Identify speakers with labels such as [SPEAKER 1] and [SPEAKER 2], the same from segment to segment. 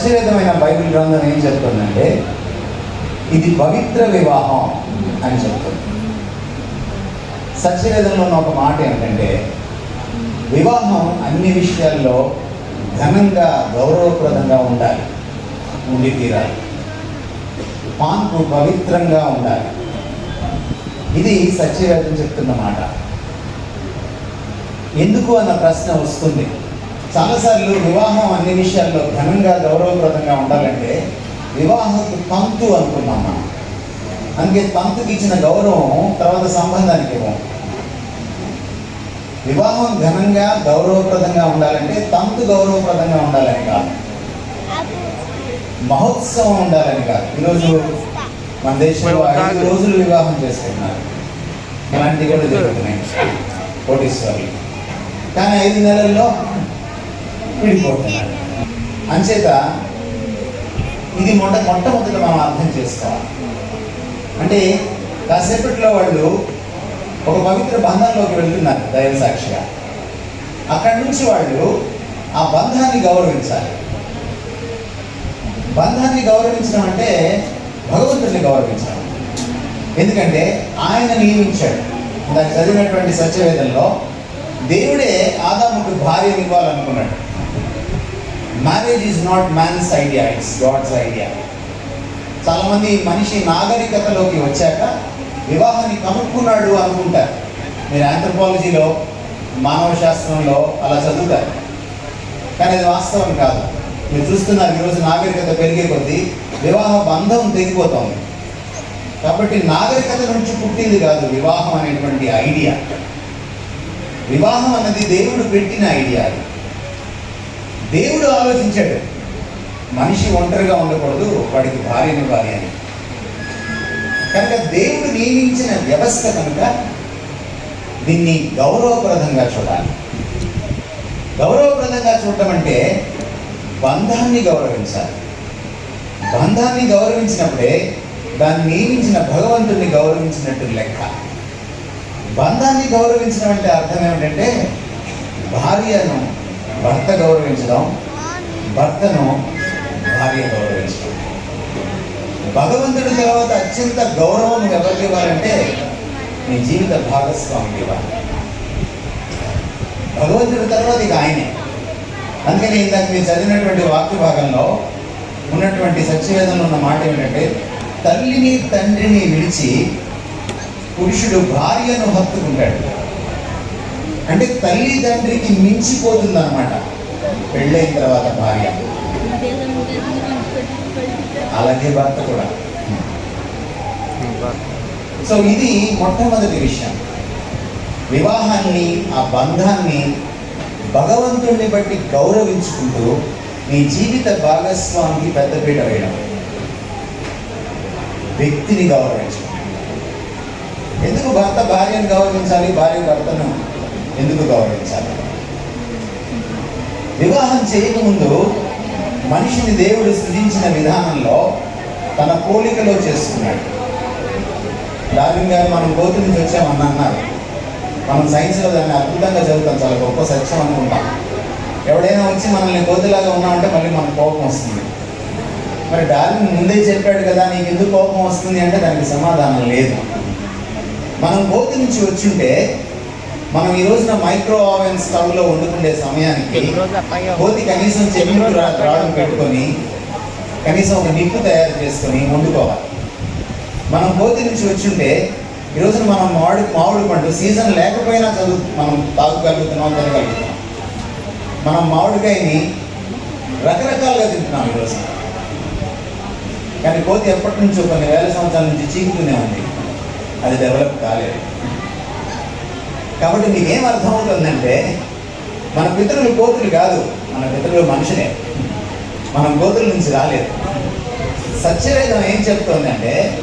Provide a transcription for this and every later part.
[SPEAKER 1] సత్యవేదమైన Bible గ్రంథం ఏం చెప్తుందంటే ఇది పవిత్ర వివాహం అని చెప్తుంది. సత్యవేదంలో ఉన్న ఒక మాట ఏంటంటే వివాహం అన్ని విషయాల్లో ఘనంగా గౌరవప్రదంగా ఉండాలి. ఉండి తీరాలి. పాన్పు పవిత్రంగా ఉండాలి. ఇది సత్యవేదం చెప్తున్న మాట. ఎందుకు అన్న ప్రశ్న వస్తుంది. చాలాసార్లు వివాహం అన్ని విషయాల్లో ఘనంగా గౌరవప్రదంగా ఉండాలంటే వివాహకు తంతు అనుకున్నాం మనం. అందుకే తంతుకి ఇచ్చిన గౌరవం తర్వాత సంబంధానికి ఇవ్వం. వివాహం ఘనంగా గౌరవప్రదంగా ఉండాలంటే తంతు గౌరవప్రదంగా ఉండాలని కాదు. మహోత్సవం ఉండాలని కాదు. ఈరోజు మన దేశంలో ఐదు రోజులు వివాహం చేసుకుంటున్నారు. ఇలాంటివి కూడా జరుగుతున్నాయి. కోటీశ్వర్లు. కానీ ఐదు నెలల్లో విడిపోతున్నాడు అంచేత ఇది మొట్ట మొట్టమొదట మనం అర్థం చేసుకోవాలి. అంటే కాసేపట్లో వాళ్ళు ఒక పవిత్ర బంధంలోకి వెళ్తున్నారు దైవ సాక్షిగా. అక్కడి నుంచి వాళ్ళు ఆ బంధాన్ని గౌరవించాలి. బంధాన్ని గౌరవించడం అంటే భగవంతుడిని గౌరవించడం. ఎందుకంటే ఆయన నియమించాడు. దానికి చదివినటువంటి సత్యవేదంలో దేవుడే ఆదాముకు భార్య ఇవ్వాలనుకున్నాడు marriage is not man's idea it's God's idea చాలామంది మనిషి నాగరికతలోకి వచ్చాక వివాహాన్ని కనుక్కున్నాడు అనుకుంటారు. మీరు ఆంథ్రపాలజీలో మానవ శాస్త్రంలో అలా చదువుతారు. కానీ అది వాస్తవం కాదు. మీరు చూస్తున్నారు ఈరోజు నాగరికత పెరిగే కొద్దీ వివాహ బంధం తెగిపోతుంది. కాబట్టి నాగరికత నుంచి పుట్టింది కాదు వివాహం అనేటువంటి ఐడియా వివాహం అన్నది దేవుడు పెట్టిన ఐడియా అది. దేవుడు ఆలోచించాడు మనిషి ఒంటరిగా ఉండకూడదు వాడికి భార్యనివ్వాలి అని. కనుక దేవుడు నియమించిన వ్యవస్థ కనుక దీన్ని గౌరవప్రదంగా చూడాలి. గౌరవప్రదంగా చూడటం అంటే బంధాన్ని గౌరవించాలి. బంధాన్ని గౌరవించినప్పుడే దాన్ని నియమించిన భగవంతుడిని గౌరవించినట్టు లెక్క. బంధాన్ని గౌరవించడం అంటే అర్థం ఏమిటంటే భార్యను భర్త గౌరవించడం భర్తను భార్య గౌరవించడం. భగవంతుడి తర్వాత అత్యంత గౌరవం ఎవరికి ఇవ్వాలంటే నీ జీవిత భాగస్వామికి ఇవ్వాలి. భగవంతుడి తర్వాత ఇక ఆయనే. అందుకని ఇందాక మీరు చదివినటువంటి వాక్య భాగంలో ఉన్నటువంటి సత్యవేదంలో ఉన్న మాట ఏమిటంటే తల్లిని తండ్రిని విడిచి పురుషుడు భార్యను హత్తుకుంటాడు. అంటే తల్లిదండ్రికి మించిపోతుంది అనమాట పెళ్ళైన తర్వాత భార్య. అలాగే భర్త కూడా. సో ఇది మొట్టమొదటి విషయం. వివాహాన్ని ఆ బంధాన్ని భగవంతుడిని బట్టి గౌరవించుకుంటూ నీ జీవిత భాగస్వామికి పెద్దపీట వేయడం. వ్యక్తిని గౌరవించడం. ఎందుకు భర్త భార్యను గౌరవించాలి? భార్య భర్తను ఎందుకు గౌరవించాలి? వివాహం చేయకముందు మనిషిని దేవుడు సృజించిన విధానంలో తన పోలికలో చేసుకున్నాడు. డార్విన్ గారు మనం కోతి నుంచి వచ్చామని అన్నారు. మనం సైన్స్లో దాన్ని అద్భుతంగా చదువుతాం చాలా గొప్ప సత్యం అనుకుంటాం. ఎవడైనా వచ్చి మనల్ని కోతిలాగా ఉన్నామంటే మళ్ళీ మనకు కోపం వస్తుంది. మరి డార్విన్ ముందే చెప్పాడు కదా నీకు ఎందుకు కోపం వస్తుంది? అంటే దానికి సమాధానం లేదు. మనం కోతి నుంచి వచ్చుంటే మనం ఈ రోజున మైక్రో ఓవెన్ స్టవ్లో వండుకునే సమయానికి కోతి కనీసం చెవిలో రావడం పెట్టుకొని కనీసం ఒక నిప్పు తయారు చేసుకొని వండుకోవాలి. మనం కోతి నుంచి వచ్చుంటే ఈ రోజున మనం మామిడి మామిడి పండు సీజన్ లేకపోయినా చదువు మనం తాగగలుగుతున్నాం తినగలుగుతున్నాం. మనం మామిడికాయని రకరకాలుగా తింటున్నాం ఈరోజు కానీ కోతి ఎప్పటి నుంచో కొన్ని వేల సంవత్సరాల నుంచి చీకుతూనే ఉంది. అది డెవలప్ కాలేదు. కాబట్టి మీకేం అర్థమవుతుందంటే మన పితరులు కోతులు కాదు మన పితరులు మనుషులే. మనం కోతుల నుంచి రాలేదు. సత్యవేదం ఏం చెప్తోందంటే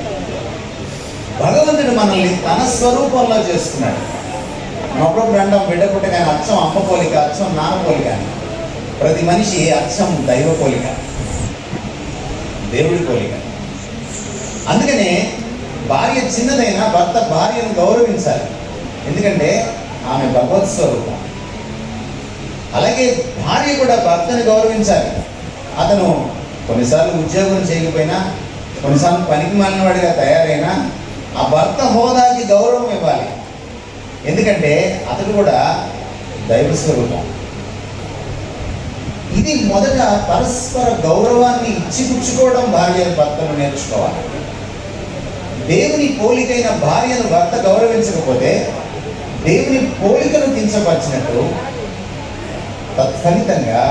[SPEAKER 1] భగవంతుడు మనల్ని తన స్వరూపంలో చేసుకున్నాడు. మనం అప్పుడప్పుడు అంటాం బిడ్డ పుట్టగానే అచ్చం అమ్మ పోలిక అచ్చం నాన్న పోలిక అని. ప్రతి మనిషి అచ్చం దైవ పోలిక దేవుడి పోలిక. అందుకనే భార్య చిన్నదైనా భర్త భార్యను గౌరవించాలి. ఎందుకంటే ఆమె భగవత్ స్వరూపం. అలాగే భార్య కూడా భర్తను గౌరవించాలి. అతను కొన్నిసార్లు ఉద్యోగం చేయకపోయినా కొన్నిసార్లు పనికి మాలినవాడిగా తయారైనా ఆ భర్త హోదాకి గౌరవం ఇవ్వాలి. ఎందుకంటే అతడు కూడా దైవ స్వరూపం. ఇది మొదట పరస్పర గౌరవాన్ని ఇచ్చిపుచ్చుకోవడం భార్య భర్తను నేర్చుకోవాలి. దేవుని పోలికైన భార్యను భర్త గౌరవించకపోతే దేవుని పోలికను కించపరిచినట్టు తత్ఫలితంగా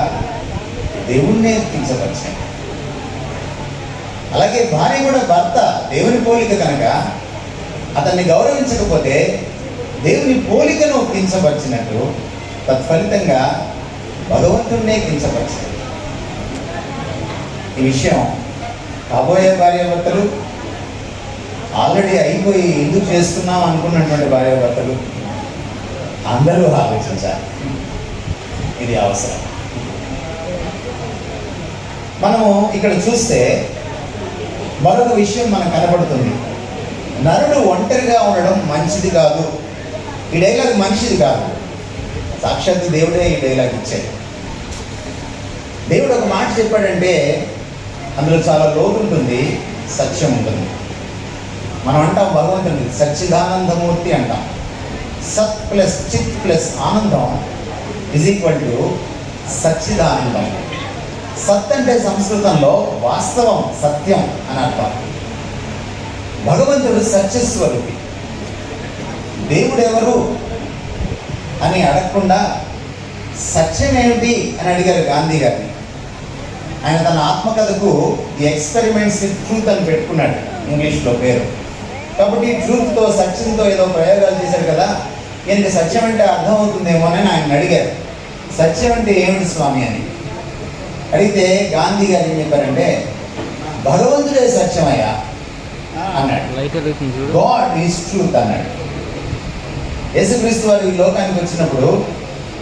[SPEAKER 1] దేవుణ్ణే కించపరిచినట్టు అలాగే భార్య కూడా భర్త దేవుని పోలిక కనుక అతన్ని గౌరవించకపోతే దేవుని పోలికను కించపరిచినట్టు తత్ఫలితంగా భగవంతుడినే కించపరిచినట్టు ఈ విషయం కాబోయే భార్యాభర్తలు ఆల్రెడీ అయిపోయి ఎందుకు చేస్తున్నాం అనుకున్నటువంటి భార్యాభర్తలు అందరూ ఆలోచించాలి. ఇది అవసరం. మనము ఇక్కడ చూస్తే మరొక విషయం మనకు కనబడుతుంది నరుడు ఒంటరిగా ఉండడం మంచిది కాదు. ఈ డైలాగ్ మనిషిది కాదు. సాక్షాత్ దేవుడే ఈ డైలాగ్ ఇచ్చాడు. దేవుడు ఒక మాట చెప్పాడంటే అందులో చాలా లోటు ఉంటుంది సత్యం ఉంటుంది. మనం అంటాం భగవంతుని సచ్చిదానందమూర్తి అంటాం. సత్ ప్లస్ చిత్ ప్లస్ ఆనందం ఇజ్ ఈక్వల్ టు సచ్చిదానందం. సత్ అంటే సంస్కృతంలో వాస్తవం సత్యం అని అర్థం. భగవంతుడు సత్యస్వరూపి. దేవుడు ఎవరు అని అడగకుండా సత్యం ఏమిటి అని అడిగారు గాంధీ గారిని ఆయన తన ఆత్మకథకు ది ఎక్స్పెరిమెంట్స్ విత్ ట్రూత్ అని పెట్టుకున్నాడు ఇంగ్లీష్లో పేరు. కాబట్టి ట్రూత్తో సత్యంతో ఏదో ప్రయోగాలు చేశారు కదా ఈయనకి సత్యం అంటే అర్థమవుతుందేమో అని ఆయన అడిగారు. సత్యం అంటే ఏమిటి స్వామి అని. అడిగితే గాంధీ గారు ఏం చెప్పారంటే భగవంతుడే సత్యమయ్యా అన్నాడు. గాడ్ ఈజ్ ట్రూత్ అన్నాడు. యేసుక్రీస్తు వారు ఈ లోకానికి వచ్చినప్పుడు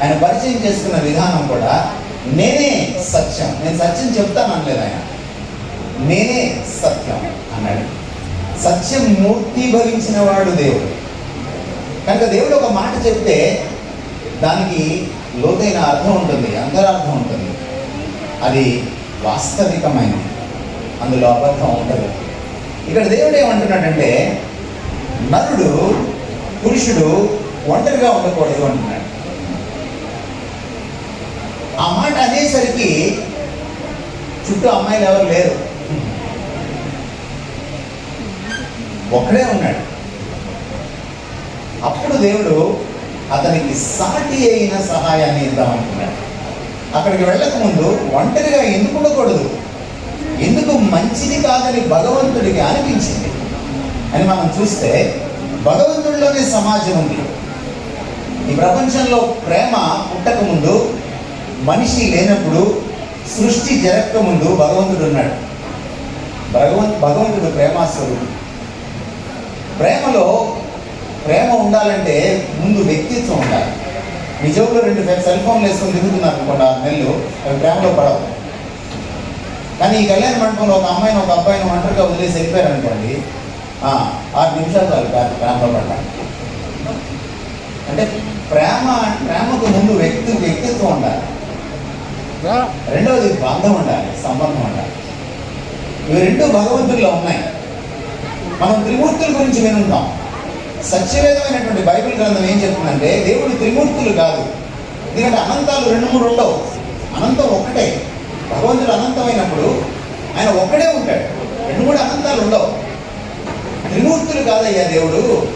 [SPEAKER 1] ఆయన పరిచయం చేసుకున్న విధానం కూడా నేనే సత్యం. నేను సత్యం చెప్తాను అనలేదు ఆయన. నేనే సత్యం అన్నాడు. సత్యం మూర్తి భవించిన వాడు దేవుడు. కనుక దేవుడు ఒక మాట చెప్తే దానికి లోతైన అర్థం ఉంటుంది అంతరార్థం ఉంటుంది. అది వాస్తవికమైనది. అందులో అబద్ధం ఉండదు. ఇక్కడ దేవుడు ఏమంటున్నాడంటే నరుడు పురుషుడు ఒంటరిగా ఉండకూడదు అంటున్నాడు. ఆ మాట అనేసరికి చుట్టూ అమ్మాయిలు ఎవరు లేరు. ఒక్కడే ఉన్నాడు. అప్పుడు దేవుడు అతనికి సాటి అయిన సహాయాన్ని ఇద్దామనుకున్నాడు అక్కడికి వెళ్ళక ముందు ఒంటరిగా ఎందుకు ఉండకూడదు ఎందుకు మంచిది కాదని భగవంతుడికి అనిపించింది. అని మనం చూస్తే భగవంతుడిలోనే సమాజం ఉంది. ఈ ప్రపంచంలో ప్రేమ పుట్టక ముందు మనిషి లేనప్పుడు సృష్టి జరగక ముందు భగవంతుడు ఉన్నాడు. భగవంత్ భగవంతుడు ప్రేమాస్వరుడు ప్రేమలో ప్రేమ ఉండాలంటే ముందు వ్యక్తిత్వం ఉండాలి. మీ జోబులో రెండు సెల్ ఫోన్లు వేసుకొని తిరుగుతున్నారు అనుకోండి ఆరు నెలలు అవి ప్రేమలో పడవు. కానీ ఈ కళ్యాణ మండపంలో ఒక అమ్మాయిని ఒక అబ్బాయిని ఒంటరిగా వదిలేసి వెళ్ళిపోయారు అనుకోండి ఆరు నిమిషాలు చాలు కాదు ప్రేమలో పడ్డానికి అంటే ప్రేమ ప్రేమకు ముందు వ్యక్తి వ్యక్తిత్వం ఉండాలి. రెండవది బంధం ఉండాలి సంబంధం ఉండాలి. ఇవి రెండు భగవంతుల్లో ఉన్నాయి. మనం త్రిమూర్తుల గురించి వినుంటాం. సత్యవేదమైనటువంటి బైబిల్ గ్రంథం ఏం చెప్తుందంటే దేవుడు త్రిమూర్తులు కాదు. ఎందుకంటే అనంతాలు రెండు మూడు ఉండవు. అనంతం ఒక్కటే. భగవంతుడు అనంతమైనప్పుడు ఆయన ఒక్కడే ఉంటాడు. రెండు మూడు అనంతాలు ఉండవు. త్రిమూర్తులు కాదయ్యా దేవుడు.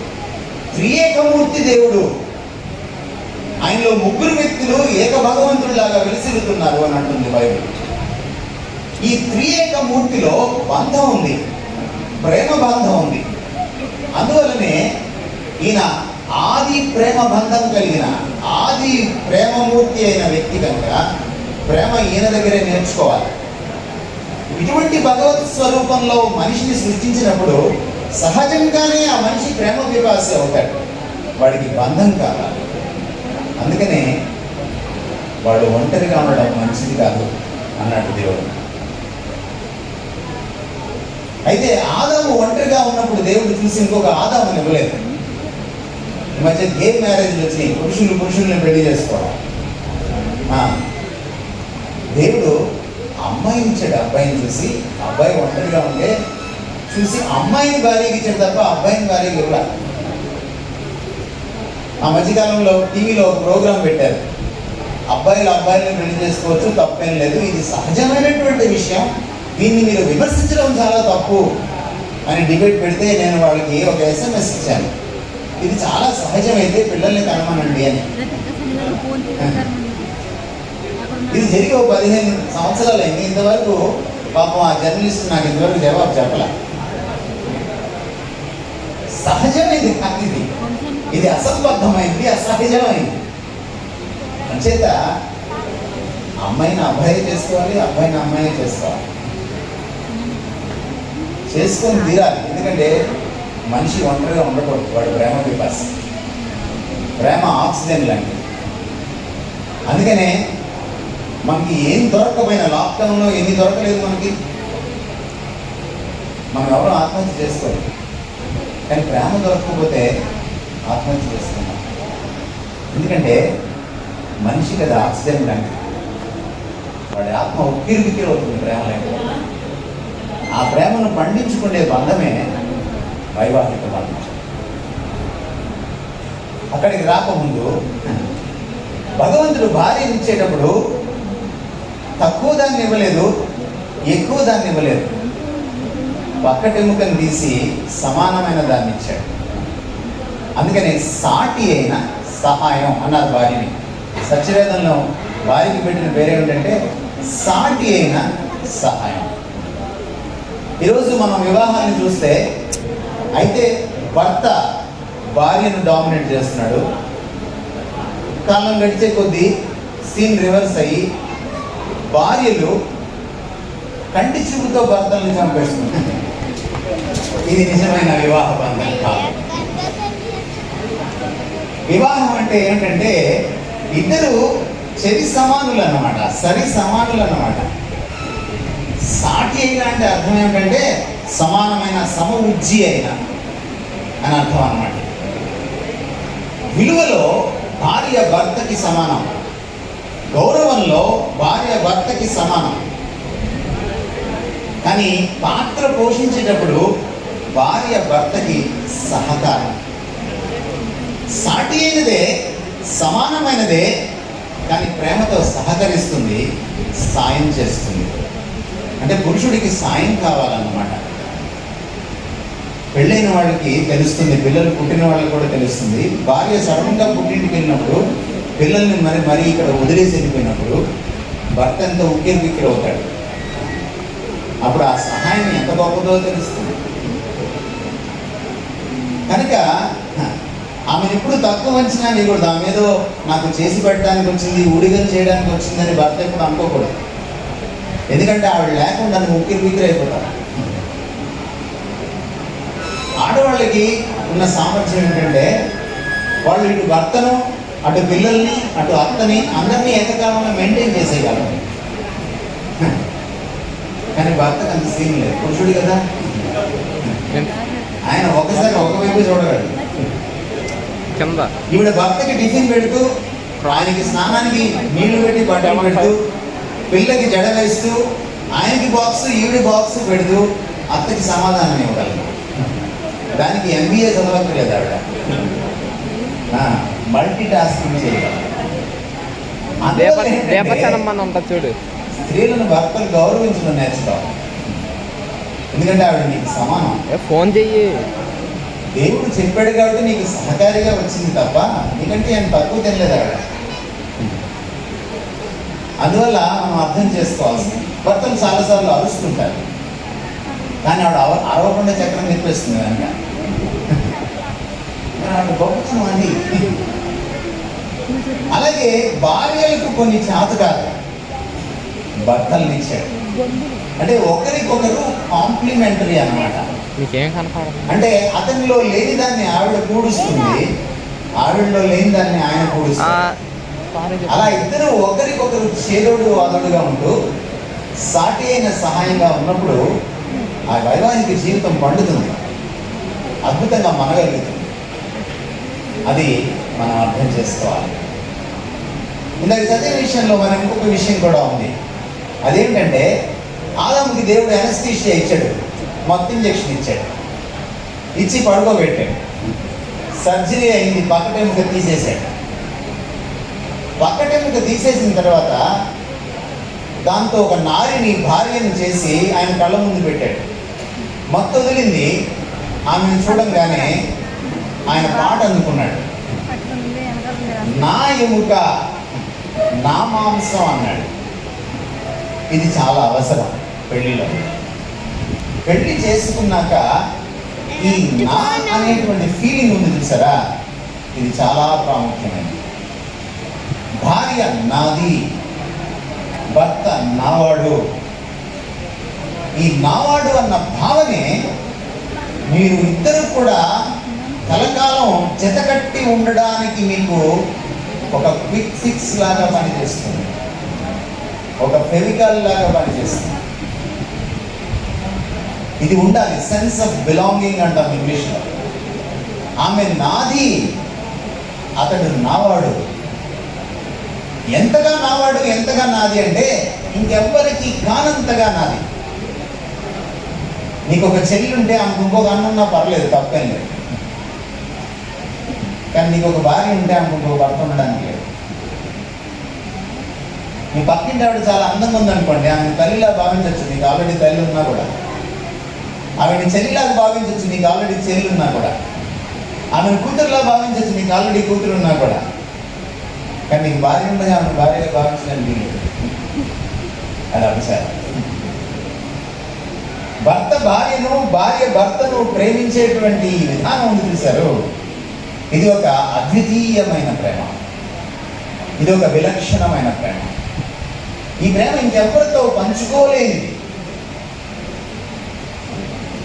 [SPEAKER 1] త్రియేకమూర్తి దేవుడు. ఆయనలో ముగ్గురు వ్యక్తులు ఏక భగవంతుడిలాగా వెలిసిల్లుతున్నారు అని అంటుంది బైబిల్. ఈ త్రియేక మూర్తిలో బంధం ఉంది. ప్రేమ బంధం ఉంది. అందువలనే ఈయన ఆది ప్రేమ బంధం కలిగిన ఆది ప్రేమమూర్తి అయిన వ్యక్తి కనుక ప్రేమ ఈయన దగ్గరే నేర్చుకోవాలి. ఇటువంటి భగవత్ స్వరూపంలో మనిషిని సృష్టించినప్పుడు సహజంగానే ఆ మనిషి ప్రేమ వివాసి అవుతాడు. వాడికి బంధం కావాలి. అందుకనే వాడు ఒంటరిగా ఉండడం మంచిది కాదు అన్నాడు దేవుడు. అయితే ఆదాము ఒంటరిగా ఉన్నప్పుడు దేవుడు చూసి ఇంకొక ఆదాము ఇవ్వలేదు. ఈ మధ్య గే మ్యారేజ్లు వచ్చినాయి పురుషులు పురుషుల్ని పెళ్ళి చేసుకోవడం దేవుడు అమ్మాయిని ఇచ్చాడు అబ్బాయిని చూసి. అబ్బాయి ఒంటరిగా ఉంటే చూసి అమ్మాయిని భార్యకి ఇచ్చాడు తప్ప అబ్బాయిని భార్యకి ఇవ్వలే. ఆ మధ్యకాలంలో టీవీలో ఒక ప్రోగ్రాం పెట్టారు. అబ్బాయిలు అబ్బాయిలను పెళ్ళి చేసుకోవచ్చు తప్పేం లేదు. ఇది సహజమైనటువంటి విషయం. దీన్ని మీరు విమర్శించడం చాలా తప్పు అని డిబేట్ పెడితే నేను వాళ్ళకి ఒక ఎస్ఎంఎస్ ఇచ్చాను. ఇది చాలా సహజమైతే పిల్లల్ని కనమనండి అని. ఇది జరిగి ఒక పదిహేను సంవత్సరాలు అయింది. ఇంతవరకు పాపం ఆ జర్నలిస్ట్ నాకు ఇంతవరకు జవాబు చెప్పలే. సహజమైంది కాదు ఇది. ఇది అసంబద్ధమైంది అసహజమైంది. అంచేత అమ్మాయిని అబ్బాయి చేసుకోవాలి అబ్బాయిని అమ్మాయి చేసుకోవాలి. చేసుకొని తీరాలి. ఎందుకంటే మనిషి ఒంటరిగా ఉండకూడదు. వాడు ప్రేమ విపాస ప్రేమ ఆక్సిజన్ లాంటిది. అందుకనే మనకి ఏం దొరకకపోయినా లాక్డౌన్లో ఎన్ని దొరకలేదు మనకి మనం ఎవరు ఆత్మహత్య చేసుకోవాలి కానీ ప్రేమ దొరకకపోతే ఆత్మహత్య చేసుకున్నాం ఎందుకంటే మనిషి కదా ఆక్సిజన్ లాంటిది. వాడి ఆత్మ ఉక్కిరి అవుతుంది ప్రేమ లేకపోతే. ఆ ప్రేమను పండించుకునే బంధమే వైవాహిక బంధం అక్కడికి రాకముందు భగవంతుడు భార్య ఇచ్చేటప్పుడు తక్కువ దాన్ని ఇవ్వలేదు ఎక్కువ దాన్ని ఇవ్వలేదు. పక్కటెముకను తీసి సమానమైన దాన్ని ఇచ్చాడు. అందుకనే సాటి అయిన సహాయం అన్నారు భార్యని సత్యవేదంలో భార్యకి పెట్టిన పేరేమిటంటే సాటి అయిన సహాయం. ఈరోజు మనం వివాహాన్ని చూస్తే అయితే భర్త భార్యను డామినేట్ చేస్తున్నాడు. కాలం గడిచే కొద్దీ సీన్ రివర్స్ అయ్యి భార్యలు కంటి చూపుతో భర్తలను చంపేస్తుంది ఇది నిజమైన వివాహ బంధం కాదు. వివాహం అంటే ఏంటంటే ఇద్దరు చెరి సమానులు అన్నమాట సరి సమానులు అన్నమాట సాటి అయిన అంటే అర్థం ఏమిటంటే సమానమైన సమ ఉజ్జి అయిన అని అర్థం అన్నమాట. విలువలో భార్య భర్తకి సమానం. గౌరవంలో భార్య భర్తకి సమానం. కానీ పాత్ర పోషించేటప్పుడు భార్య భర్తకి సహకారం. సాటి అయినదే సమానమైనదే కానీ ప్రేమతో సహకరిస్తుంది సాయం చేస్తుంది. అంటే పురుషుడికి సాయం కావాలన్నమాట. పెళ్ళైన వాళ్ళకి తెలుస్తుంది పిల్లలు పుట్టిన వాళ్ళకి కూడా తెలుస్తుంది. భార్య సడన్గా పుట్టింటికి వెళ్ళినప్పుడు పిల్లల్ని మరి మరి ఇక్కడ వదిలేసి వెళ్ళిపోయినప్పుడు భర్త ఎంత ఉక్కిరికిక్కిరి అవుతాడు. అప్పుడు ఆ సహాయం ఎంత గొప్పదో తెలుస్తుంది. కనుక ఆమెను ఎప్పుడు తక్కువ అంచనా వేయకూడదు ఆమె ఏదో నాకు చేసి పెట్టడానికి వచ్చింది ఊడిగలు చేయడానికి వచ్చిందని భర్త ఎప్పుడు అనుకోకూడదు. ఎందుకంటే ఆవిడ లేకుండా నువ్వు ఉక్కిరి బిక్కిరి అయిపోతావు ఆడవాళ్ళకి ఉన్న సామర్థ్యం ఏంటంటే వాళ్ళు ఇటు భర్తను అటు పిల్లల్ని అటు అత్తని అందరినీ ఏకకాలంలో మెయింటైన్ చేసేయగలరు. కానీ భర్తకు అంత సీన్ లేదు. పురుషుడు కదా. ఆయన ఒకసారి ఒకవైపు చూడగలడు. ఈవిడ భర్తకి టిఫిన్ పెడుతూ ఆయనకి స్నానానికి నీళ్ళు పెట్టి బట్టలు పెడుతూ పిల్లకి జడ వేస్తూ ఆయనకి బాక్స్ ఈవిడ బాక్స్ పెడుతూ అత్తకి సమాధానం ఇవ్వగలరు దానికి ఎంబీఏ చదవక్కర్లేదు ఆవిడ. మల్టీ టాస్కింగ్
[SPEAKER 2] ఉంటుంది చూడు.
[SPEAKER 1] స్త్రీలను భర్తలు గౌరవించడం నేర్చుకోవాలి. ఎందుకంటే ఆవిడ నీకు సమానం.
[SPEAKER 2] ఫోన్ చెయ్యి.
[SPEAKER 1] దేవుడు చెప్పాడు కాబట్టి నీకు సహకారిగా వచ్చింది తప్ప నీకంటే ఏం తక్కువ తినలేదు ఆవిడ. అందువల్ల మనం అర్థం చేసుకోవాల్సింది. భర్తలు చాలాసార్లు అరుస్తుంటారు. కానీ ఆవిడ అవ అరవకుండా చక్రం తిప్పేస్తుంది కనుక ఆవిడ గొప్పతనం అది అలాగే భార్యలకు కొన్ని చేత కాదు భర్తల్ని ఇచ్చాడు అంటే ఒకరికొకరు కాంప్లిమెంటరీ
[SPEAKER 2] కనపడదు.
[SPEAKER 1] అంటే అతనిలో లేని దాన్ని ఆవిడ కూడుస్తుంది. ఆవిడలో లేని దాన్ని ఆయన కూడుస్తుంది. అలా ఇద్దరు ఒకరికొకరు చేదోడు వాదోడుగా ఉంటూ సాటి అయిన సహాయంగా ఉన్నప్పుడు ఆ వైవాహిక జీవితం పండుతుంది. అద్భుతంగా మనగలుగుతుంది. అది మనం అర్థం చేసుకోవాలి. ఇందాక చదివే విషయంలో మనం ఇంకొక విషయం కూడా ఉంది. అదేంటంటే ఆదాముకి దేవుడు ఎనస్థీషియా ఇచ్చాడు. మొత్తం ఇంజక్షన్ ఇచ్చాడు. ఇచ్చి పడుకోబెట్టాడు. సర్జరీ అయింది పక్కటెముక తీసేశాడు. పక్కటెముక తీసేసిన తర్వాత దాంతో ఒక నారిని భార్యను చేసి ఆయన కళ్ళ ముందు పెట్టాడు. మొత్తం వదిలింది. ఆమెను చూడంగానే ఆయన పాట అందుకున్నాడు. నా ఎముక నా మాంసం అన్నాడు. ఇది చాలా అవసరం పెళ్ళిలో. పెళ్ళి చేసుకున్నాక ఈ నా అనేటువంటి ఫీలింగ్ ఉంది చూసారా? ఇది చాలా ప్రాముఖ్యమైనది. భార్య నాది భర్త నావాడు. ఈ నావాడు అన్న భావనే మీరు ఇద్దరు కూడా కలకాలం జతకట్టి ఉండడానికి మీకు ఒక క్విక్ ఫిక్స్ లాగా పనిచేస్తుంది. ఒక ఫెవికల్ లాగా పనిచేస్తుంది. ఇది ఉండాలి సెన్స్ ఆఫ్ బిలాంగింగ్ అంటాం ఇంగ్లీష్లో ఆమె నాది అతడు నావాడు. ఎంతగా నావాడు ఎంతగా నాది అంటే ఇంకెవ్వరికి కానంతగా నాది. నీకు ఒక చెల్లి ఉంటే ఆమెకు ఇంకొక అన్న ఉన్నా పర్లేదు తప్పేం లేదు. కానీ నీకు ఒక భార్య ఉంటే ఆమెకు ఇంకొక భర్త ఉండడానికి లేదు. నీ పక్కింటి ఆవిడ చాలా అందంగా ఉందనుకోండి ఆమె తల్లిలా భావించవచ్చు నీకు ఆల్రెడీ తల్లి ఉన్నా కూడా. ఆవిడ చెల్లిలాగా భావించవచ్చు నీకు ఆల్రెడీ చెల్లి ఉన్నా కూడా. ఆమెను కూతురులా భావించవచ్చు నీకు ఆల్రెడీ కూతురు ఉన్నా కూడా. కానీ నీకు భార్య ఉండగా ఆమె భార్యగా భావించడానికి అది అంశాలు భర్త భార్యను భార్య భర్తను ప్రేమించేటువంటి విధానం ఉంది చూశారు. ఇది ఒక అద్వితీయమైన ప్రేమ. ఇది ఒక విలక్షణమైన ప్రేమ. ఈ ప్రేమ ఇంకెవరితో పంచుకోలేనిది.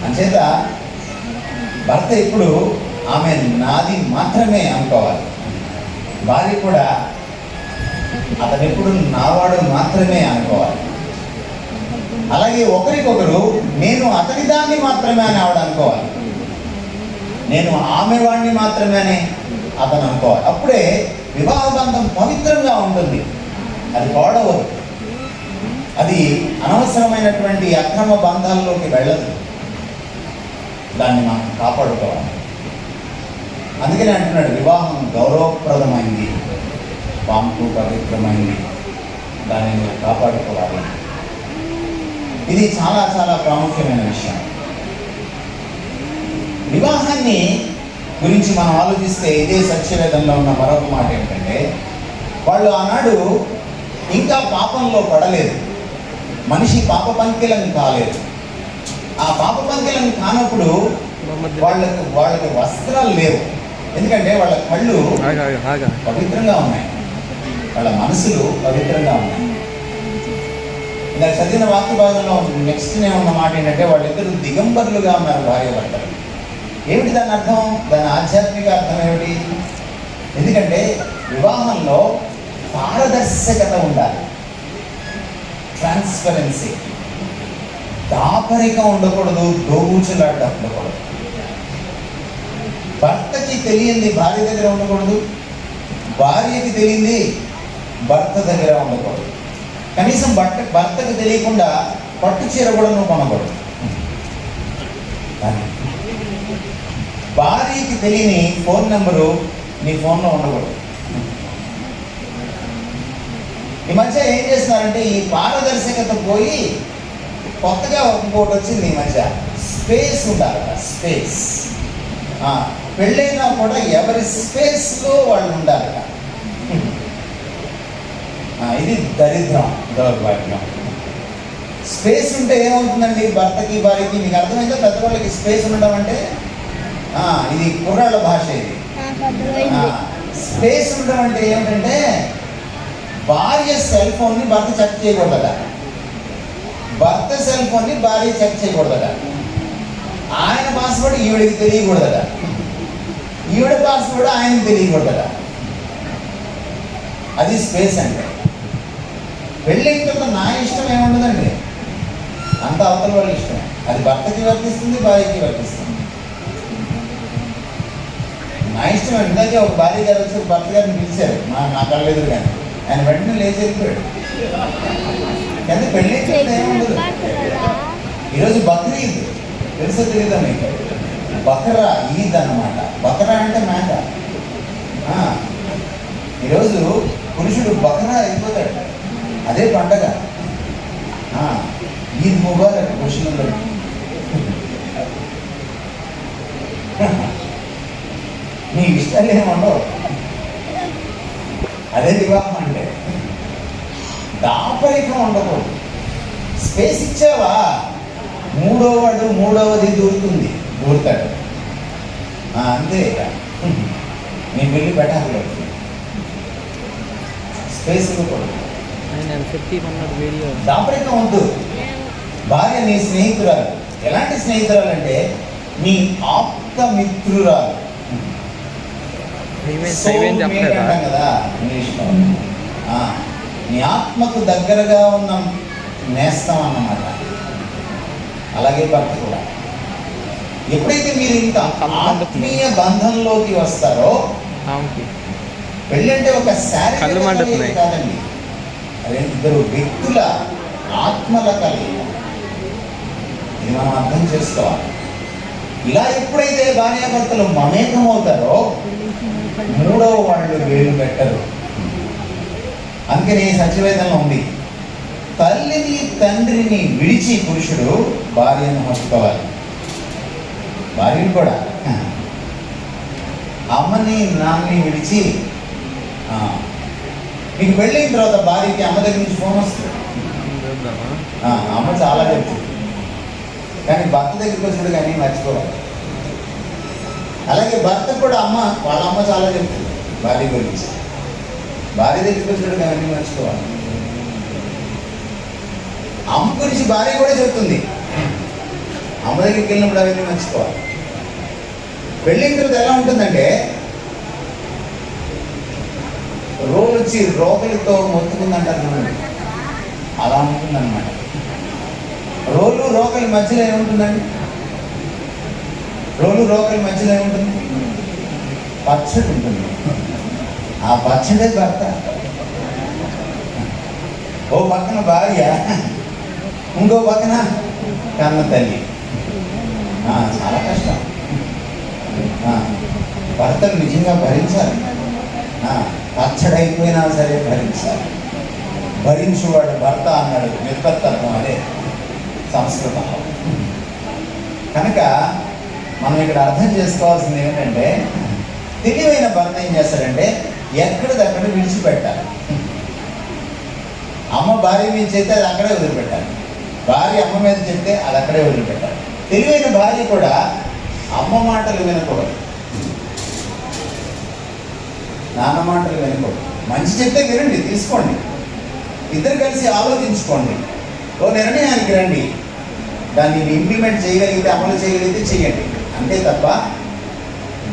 [SPEAKER 1] అంచేత భర్త ఇప్పుడు ఆమె నాది మాత్రమే అనుకోవాలి. భార్య కూడా అతను ఎప్పుడు నావాడు మాత్రమే అనుకోవాలి. అలాగే ఒకరికొకరు నేను అతని దాన్ని మాత్రమే అని ఆవిడ అనుకోవాలి. నేను ఆమె వాడిని మాత్రమే అని అతను అనుకోవాలి. అప్పుడే వివాహ బంధం పవిత్రంగా ఉంటుంది. అది పాడవదు. అది అనవసరమైనటువంటి అక్రమ బంధాల్లోకి వెళ్ళదు. దాన్ని మనం కాపాడుకోవాలి. అందుకనే అంటున్నాడు వివాహం గౌరవప్రదమైంది. పాంపు పవిత్రమైంది దాన్ని కాపాడుకోవాలి. ఇది చాలా చాలా ప్రాముఖ్యమైన విషయం. వివాహాన్ని గురించి మనం ఆలోచిస్తే ఇదే సత్యవేదంలో ఉన్న మరొక మాట ఏంటంటే వాళ్ళు ఆనాడు ఇంకా పాపంలో పడలేదు. మనిషి పాప పంకిలం కాలేదు. ఆ పాప పంకిలం కానప్పుడు వాళ్ళకు వాళ్ళకి వస్త్రాలు లేవు. ఎందుకంటే వాళ్ళ కళ్ళు పవిత్రంగా ఉన్నాయి. వాళ్ళ మనసులు పవిత్రంగా ఉన్నాయి ఇలా చదివిన వాక్య భాగంలో నెక్స్ట్ ఉన్న మాట ఏంటంటే వాళ్ళిద్దరు దిగంబరులుగా ఉన్నారు భార్య భర్తలు ఏమిటి దాని అర్థం? దాని ఆధ్యాత్మిక అర్థం ఏమిటి? ఎందుకంటే వివాహంలో పారదర్శకత ఉండాలి. ట్రాన్స్పరెన్సీ దాపరికం ఉండకూడదు దోబూచులాట ఉండకూడదు భర్తకి తెలియంది భార్య దగ్గర ఉండకూడదు. భార్యకి తెలియంది భర్త దగ్గర ఉండకూడదు. కనీసం భర్త భర్తకు తెలియకుండా పట్టు చీర కూడా నువ్వు కొనకూడదు. భార్యకి తెలియని ఫోన్ నెంబరు నీ ఫోన్లో ఉండకూడదు. ఈ మధ్య ఏం చేస్తున్నారంటే ఈ పారదర్శకత పోయి కొత్తగా ఇంకోటి వచ్చింది ఈ మధ్య. స్పేస్ ఉండాలట స్పేస్ పెళ్ళైనా కూడా ఎవరి స్పేస్లో వాళ్ళు ఉండాలట. ఇది దరిద్రం దౌర్భాగ్యం. స్పేస్ ఉంటే ఏమవుతుందండి? భర్తకి భార్యకి మీకు అర్థమైందా? పెద్దవాళ్ళకి స్పేస్ ఉండడం అంటే ఆ, ఇది కుర్రాళ్ళ భాష ఇది. స్పేస్ ఉండడం అంటే ఏమిటంటే భార్య సెల్ ఫోన్ని భర్త చెక్ చేయకూడదట. భర్త సెల్ ఫోన్ని భార్య చెక్ చేయకూడదట. ఆయన పాస్వర్డ్ ఈవిడికి తెలియకూడదట. ఈవిడ పాస్వర్డ్ ఆయనకి తెలియకూడదట. అది స్పేస్ అంటే. పెళ్ళైన తర్వాత నా ఇష్టం ఏముండదండి? అంత అవతల వాళ్ళ ఇష్టం. అది భర్తకి వర్తిస్తుంది భార్యకి వర్తిస్తుంది. నా ఇష్టం ఇందాకే ఒక భార్య గారు వచ్చి ఒక భర్త గారిని పిలిచారు. మా నా కళ్ళెదురు కానీ ఆయన వెంటనే లేచి వెళ్ళిపోయాడు. ఎంత పెళ్ళి ఏముండదు? ఈరోజు బక్రీద్ తెలుసో తెలియదా మీకు? బకరా ఈద్ అన్నమాట. బకరా అంటే మేక ఆ, ఈరోజు పురుషుడు బకరా అయిపోతాడు. అదే పండగ. ఆ, ఈద్ ముబారక్ పురుషులందరూ నీ ఇష్టాలు ఏముండవు అదే వివాహం అంటే దాపరికం ఉండకూడదు స్పేస్ ఇచ్చావా? మూడో వాడు మూడవది దూరుతుంది. దూరుతాడు. అంతే నేను వెళ్ళి పెట్టాలి. స్పేస్ ఇవ్వకూడదు.
[SPEAKER 2] ఆయన ఎంతసేపు తీయమన్నాడు వీడియో.
[SPEAKER 1] దాపరికం వద్దు. భార్య నీ స్నేహితురాలు. ఎలాంటి స్నేహితురాలు అంటే నీ ఆప్త మిత్రురాలు. కదా? ఇంగ్లీష్లో నీ ఆత్మకు దగ్గరగా ఉన్న నేస్తం అన్నమాట. అలాగే భర్త కూడా. ఎప్పుడైతే మీరు ఇంకా ఆత్మీయ బంధంలోకి వస్తారో పెళ్ళంటే ఒక. కలయిక కాదండి. ఇద్దరు వ్యక్తుల ఆత్మల కలిగి ఇది మనం అర్థం చేసుకోవాలి? ఇలా ఎప్పుడైతే భార్యాభర్తలు మమేకం అవుతారో మూడవ వాళ్ళు వేలు పెట్టరు. అందుకని సత్యవేదంలో ఉంది తల్లిని తండ్రిని విడిచి పురుషుడు భార్యను హత్తుకోవాలి. భార్యను కూడా. అమ్మని నాన్నని విడిచి మీకు పెళ్ళైన తర్వాత భార్యకి అమ్మ దగ్గర నుంచి ఫోన్ వస్తుంది. ఆ, అమ్మ చాలా చెప్తుంది కానీ భర్త దగ్గరికి వచ్చినప్పుడు కానీ మర్చిపోవాలి. అలాగే భర్త కూడా అమ్మ వాళ్ళ అమ్మ చాలా చెప్తుంది భార్య గురించి. భార్య దగ్గరికి వచ్చినప్పుడు కానీ మర్చిపోవాలి. అమ్మ గురించి భార్య కూడా చెప్తుంది. అమ్మ దగ్గరికి వెళ్ళినప్పుడు అవన్నీ మర్చిపోవాలి. పెళ్ళిన తర్వాత ఎలా ఉంటుందంటే రోలు వచ్చి రోకలితో మొత్తుకుందంటారు అలా ఉంటుందన్నమాట. రోలు రోకలి మధ్యలో ఏముంటుందండి? రోలు రోకలి మధ్యలో ఏముంటుంది? పచ్చడి ఉంటుంది. ఆ పచ్చడే భర్త. ఓ పక్కన భార్య. ఇంకో పక్కన కన్న తల్లి. చాలా కష్టం. భర్తను నిజంగా భరించాలి. పచ్చడి అయిపోయినా సరే భరించాలి. భరించువాడు భర్త అన్నాడు నిర్భర్తత్వం అదే సంస్కృత. కనుక మనం ఇక్కడ అర్థం చేసుకోవాల్సింది ఏమిటంటే తెలివైన భర్త ఏం చేస్తాడంటే ఎక్కడిదక్కడ విడిచిపెట్టాలి. అమ్మ భార్య మీద చెప్తే అది అక్కడే వదిలిపెట్టాలి. భార్య అమ్మ మీద చెప్తే అది అక్కడే వదిలిపెట్టాలి. తెలివైన భార్య కూడా అమ్మ మాటలు వినకూడదు. నాన్న మాటలు వినకూడదు మంచి చెప్తే వినండి తీసుకోండి. ఇద్దరు కలిసి ఆలోచించుకోండి. ఓ నిర్ణయానికి రండి. దాన్ని ఇంప్లిమెంట్ చేయగలిగితే అమలు చేయగలిగితే చేయండి. అంతే తప్ప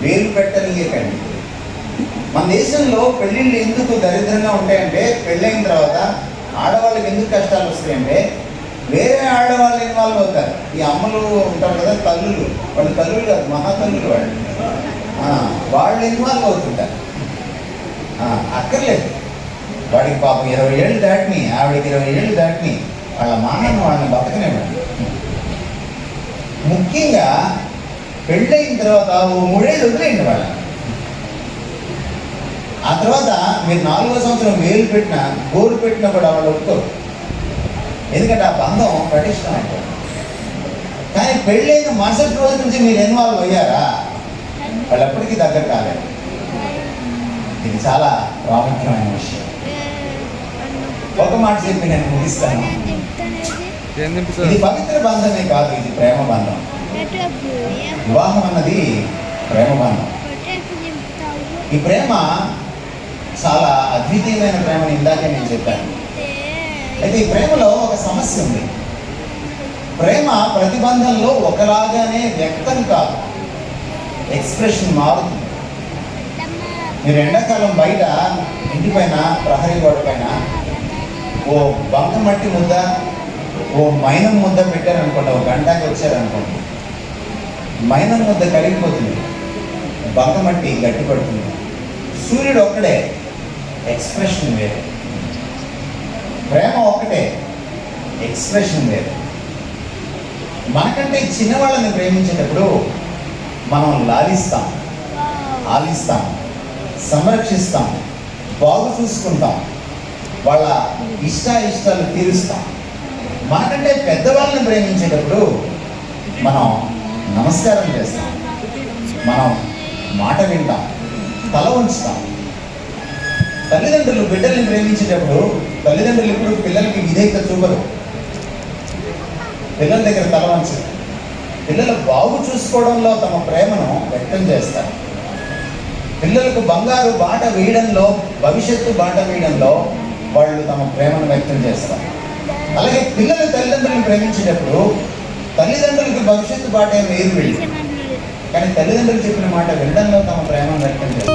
[SPEAKER 1] వేలు పెట్టనీయకండి. మన దేశంలో పెళ్ళిళ్ళు ఎందుకు దరిద్రంగా ఉంటాయంటే పెళ్ళైన తర్వాత ఆడవాళ్ళకి ఎందుకు కష్టాలు వస్తాయంటే వేరే ఆడవాళ్ళు ఇన్వాల్వ్ అవుతారు. ఈ అమ్మలు ఉంటారు కదా తల్లులు. వాళ్ళు తల్లులు కాదు మహా తల్లులు వాళ్ళు వాళ్ళు ఇన్వాల్వ్ అవుతుంటారు. అక్కర్లేదు. వాడికి పాపం ఇరవై ఏళ్ళు దాటిని ఆవిడకి ఇరవై ఏళ్ళు దాటిని వాళ్ళ మానని వాళ్ళని బతకనివ్వండి. ముఖ్యంగా పెళ్ళైన తర్వాత ఓ మూడేళ్ళు వదిలేయండి వాళ్ళ ఆ తర్వాత మీరు నాలుగో సంవత్సరం వేలు పెట్టినా గోరు పెట్టినా కూడా వాళ్ళు ఒప్పుకోరు. ఎందుకంటే ఆ బంధం పటిష్టం అయిపోయింది కానీ పెళ్ళైన మరుసటి రోజు నుంచి మీరు ఇన్వాల్వ్ అయ్యారా? వాళ్ళు ఎప్పటికీ దగ్గర కాలేదు. ఇది చాలా ప్రాముఖ్యమైన విషయం. ఒక మాట చెప్పి నేను ముగిస్తాను. ఇది పవిత్ర బంధమే కాదు ఇది ప్రేమ బంధం. వివాహం అన్నది ప్రేమ బంధం. ఈ ప్రేమ చాలా అద్వితీయమైన ప్రేమని ఇందాకే నేను చెప్పాను. అయితే ఈ ప్రేమలో ఒక సమస్య ఉంది. ప్రేమ ప్రతిబంధంలో ఒకలాగానే వ్యక్తం కాదు. ఎక్స్ప్రెషన్ మారుతుంది. మీరు ఎండాకాలం బయట ఇంటి పైన ప్రహరీ గోడ పైన ఓ బంక మట్టి ముద్ద ఓ మైనం ముద్ద పెట్టారనుకోండి ఒక గంటకి వచ్చారనుకోండి మైనం ముద్ద కరిగిపోతుంది బంక మట్టి గట్టి పడుతుంది సూర్యుడు ఒక్కడే ఎక్స్ప్రెషన్ వేరే. ప్రేమ ఒక్కటే ఎక్స్ప్రెషన్ వేరు. మనకంటే చిన్నవాళ్ళని ప్రేమించేటప్పుడు మనం లాలిస్తాం ఆలిస్తాం. సంరక్షిస్తాం బాగు చూసుకుంటాం వాళ్ళ ఇష్ట ఇష్టాలు తీరుస్తాం. మనకంటే పెద్దవాళ్ళని ప్రేమించేటప్పుడు మనం నమస్కారం చేస్తాం మనం మాట వింటాం తల ఉంచుతాం. తల్లిదండ్రులు బిడ్డల్ని ప్రేమించేటప్పుడు తల్లిదండ్రులు ఇప్పుడు పిల్లలకి విధేయత చూపరు. పిల్లల దగ్గర తల వంచరు. పిల్లల బాగు చూసుకోవడంలో తమ ప్రేమను వ్యక్తం చేస్తారు. పిల్లలకు బంగారు బాట వేయడంలో భవిష్యత్తు బాట వేయడంలో వాళ్ళు తమ ప్రేమను వ్యక్తం చేస్తారు. అలాగే పిల్లలు తల్లిదండ్రులను ప్రేమించేటప్పుడు తల్లిదండ్రులకి భవిష్యత్తు బాటే వేరు వెళ్ళి. కానీ తల్లిదండ్రులు చెప్పిన మాట వినడంలో తమ ప్రేమను వ్యక్తం చేస్తారు.